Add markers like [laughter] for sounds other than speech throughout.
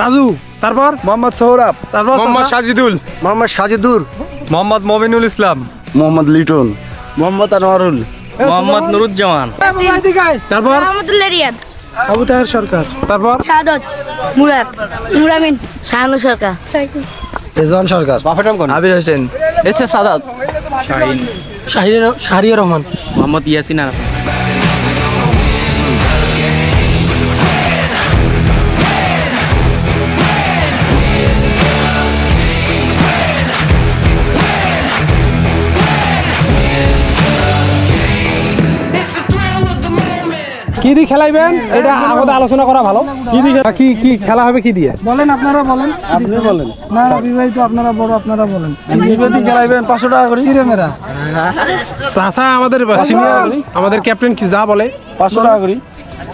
রাজু তারপর? মোহাম্মদ সৌরভ। তারপর মোহাম্মদ? সাজিদুল। মোহাম্মদ সাজিদুর মোহাম্মদ মবিনুল ইসলাম। মোহাম্মদ লিটন। মোহাম্মদ আনোয়ারুল। মোহাম্মদ নুরুজ্জামান। তারপর? রিয়াদ। আবু তাহের সরকার। তারপর? শাহাদত মুরাদ মুরামিন শাহানু Sarkar. Rezwan Sarkar. Abir Hossain. S A Sadat. Shahin. Shahriar Rahman. Mohammad Yasin Arafat. কি দিয়ে খেলাইবেন? এটা আমাদের আলোচনা করা ভালো। কি দিয়ে কি কি খেলা হবে কি দিয়ে বলেন আপনারা বলেন। আপনি বলেন। না না, বিবাহিত আপনারা বড় আপনারা বলেন। খেলাইবেন পাঁচশো টাকা করে। কিরে মেরা চাচা আমাদের সিনিয়র আমাদের ক্যাপ্টেন কি যা বলে? পাঁচশো টাকা করি।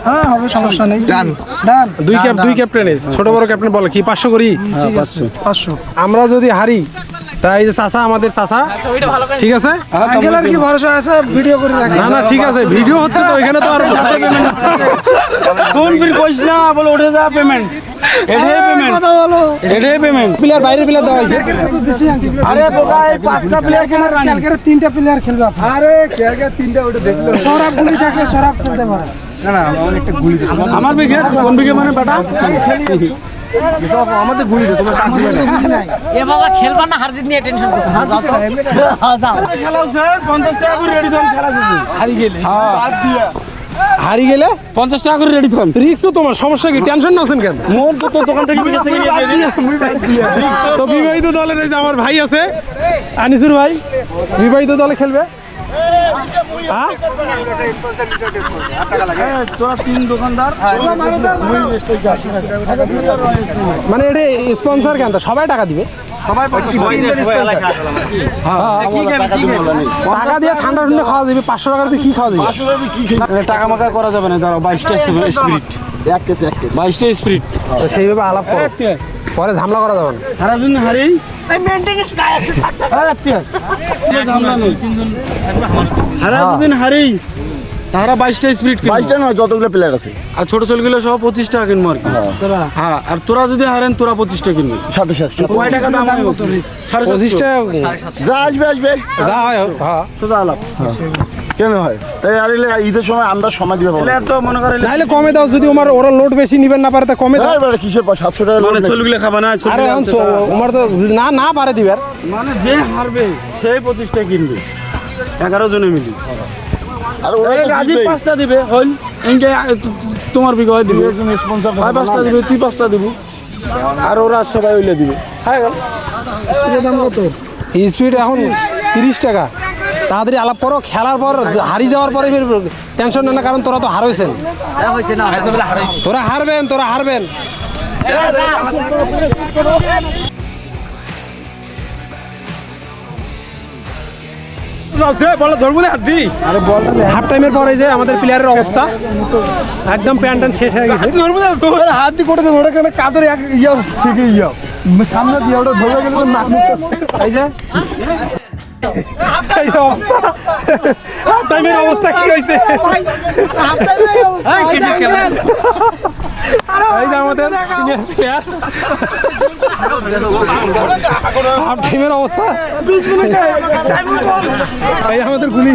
হ্যাঁ হবে সমস্যা নেই। ডান। ডান। দুই ক্যাপ দুই ক্যাপ্টেনের ছোট বড় ক্যাপ্টেন বলে কি? পাঁচশো করি? আমরা যদি হারি তাই যে চাচা আমাদের চাচা। ঠিক আছে? আঙ্কেলের কি ভরসা আছে? ভিডিও করে রাখেন। না না ঠিক আছে ভিডিও হচ্ছে তো এখানে তো আর [laughs] কোন না বলে উঠে যা পেমেন্ট এটাই পেমেন্ট কথা বলো। এটাই পেমেন্ট প্লেয়ার বাইরে প্লেয়ার আরে বোকা এই পাঁচটা প্লেয়ার খেলার তিনটা প্লেয়ার খেলবে। আরে কে তিনটা ওটা দেখল। সরাব গুলি থাকলে সরাব খেলতে পারে। না না আমার একটা গুলি আমার বিঘে কোন বিঘে মানে বেটা? আমাদের গুলি তোমার খেলা হচ্ছে পঞ্চাশ টাকা করে রেডি থাকুন খেলা যদি হারি গেলে। হারি গেলে? পঞ্চাশ টাকা করে রেডি থাকুন রিক্স তো তোমার সমস্যা কি? টেনশন নাছেন কেন? মোর তো তো দোকান থেকে বিকাশ থেকে নিয়ে দিয়ে তো বিবাহিত দলের এই যে আমার ভাই আছে আনিসুর ভাই বিবাহিত দলে খেলবে। হ্যাঁ? মানে এটা স্পন্সর কেন? সবাই টাকা দিবে? টাকা দিয়ে ঠান্ডা ঠান্ডা খাওয়া দিবে পাঁচশো টাকার কি খাওয়া দিবে? টাকা মাকা করা যাবে না ধরো বাইশটা স্পিরিট এক কেসে এক কেসে বাইশটা স্পিরিট। তো সেইভাবে আলাপ করো। পরে ঝামেলা করা যাবে না। সারা দিন হারি? হারা দিন হারি। তারা বাইশটা স্পিরিট বাইশটা নয় যতগুলো প্লেয়ার আছে। আর ছোট ছেলেগুলো সব পঁচিশ টাকা কিনবো আর কি। হ্যাঁ। আর তোরা যদি হারেন তোরা পঁচিশ টাকা কিনবি। সাথে সাথে। কয় টাকা দাম পঁচিশ টাকা যা আসবে আসবে যা হয় হোক, হ্যাঁ। সোজা আলাপ। কেন হয়? তাই আর এলে ঈদের সময় আমরা সময় দিবে না। তো মনে করে নাহলে কমে দাও যদি ওমার ওরা লোড বেশি নিবেন না পারে তা কমে দাও। এবারে কিসের পর? সাতশো টাকা লোড নাকি? খাবা না আরে এখন সো- তো না না পারে দিবার মানে যে হারবে সেই পঁচিশটা কিনবে। এগারো জনে মিলি। আর ওরা জিতবেই। পাঁচটা দিবে হইল ইনকে তোমার বিঘা দিবে। একজন থাকবে পাঁচটা। দিবে তুই পাঁচটা দিব। আর ওরা সবাই হইলে দিবে। হ্যাঁ গেল। স্পিডের দাম কত? স্পিড এখন তিরিশ টাকা। তাড়াতাড়ি আলাপ করো খেলার পর হারিয়ে যাওয়ার পরে টেনশন নেই না কারণ তোরা তো হারাইছেন। তোরা হারবেন তোরা হারবেন। হাফ টাইমের পরে যে আমাদের প্লেয়ারের অবস্থা একদম প্যান্ট শেষ হয়ে গেছে। হাত দিয়ে করে দেবো ওটা কেন কাদের এক ইয়া থেকে ইয়া সামনে দিয়ে ওটা ধরে গেলে নাক মুখ এই যে এই যে অবস্থা কি হয়েছে আমাদের হাফ টাইমের অবস্থা। এই আমাদের গুলি।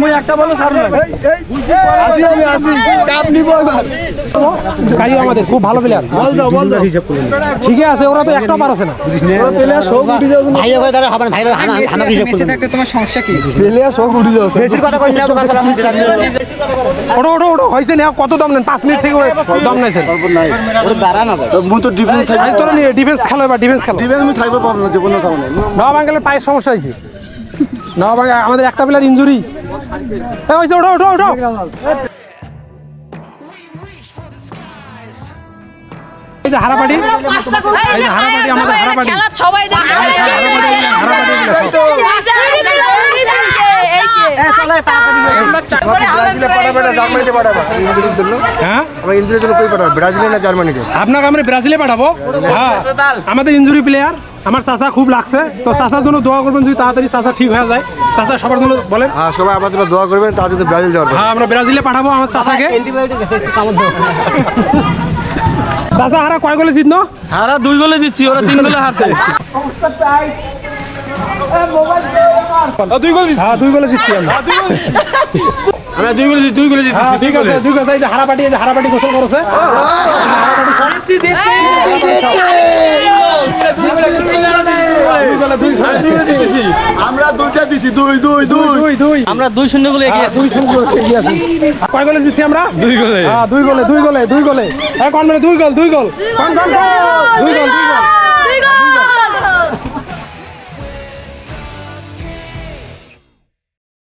মানে একটা খুব ভালো প্লেয়ার ঠিকই আছে ওরা তো একটাও পারছে না না কত দাম নেন পাঁচ মিনিট থেকে দাম নেছেন মুই তো ডিফেন্স থাকবে। আজ নিয়ে ডিফেন্স খেলো এবার ডিফেন্স খেলো। ডিফেন্স আমি থাকবে পাবো না জীবনে থাকব নবাব আঙ্কেলের পায়ের সমস্যা হয়েছে। নবাব আমাদের একটা প্লেয়ার এই হইছে ওঠো ওঠো ওঠো। এই যে হারাপাটি এই যে হারাপাটি আমাদের হারাপাটি। সবাই দেখছে ব্রাজিলে পাঠাবে না জার্মানিতে পাঠাবে ইঞ্জুরির জন্য হ্যাঁ আমরা ইঞ্জুরির জন্য কই পাঠাবো ব্রাজিলে না জার্মানিতে আপনাকে আমরা ব্রাজিলে পাঠাবো। হ্যাঁ। আমাদের ইনজুরি প্লেয়ার আমার চাচা খুব লাগছে। তো চাচার জন্য দোয়া করবেন যদি তাড়াতাড়ি চাচা ঠিক হয়ে যায়। চাচা সবার জন্য বলেন। হ্যাঁ সবাই আমার জন্য দোয়া করবেন তার জন্য ব্রাজিল যাওয়ার হ্যাঁ আমরা ব্রাজিলে পাঠাবো আমার চাচাকে। চাচা হারা কয় গোলে জিতনো? হারা দুই গোলে জিতছি ওরা তিন গোলে হারছে। দুই গোল হ্যাঁ দুই গোলে জিতছি আমরা। আমরা দুই গোলে দুই গোলে হ্যাঁ ঠিক আছে আছে এই যে হারাপাটি এই যে হারাপাটি গোসল করেছে। আমরা দুইটা দিছি দুই দুই দুই। দুই দুই আমরা দুই শূন্য গোলে এগিয়ে হ্যাঁ, দুই শূন্য এগিয়ে আছি। কয় গোলে জিতছি আমরা? দুই গোলে। হ্যাঁ দুই গোলে দুই গোলে দুই গোলে। হ্যাঁ কোন মানে দুই গোল। দুই গোল কোন কোন দুই গোল দুই গোল।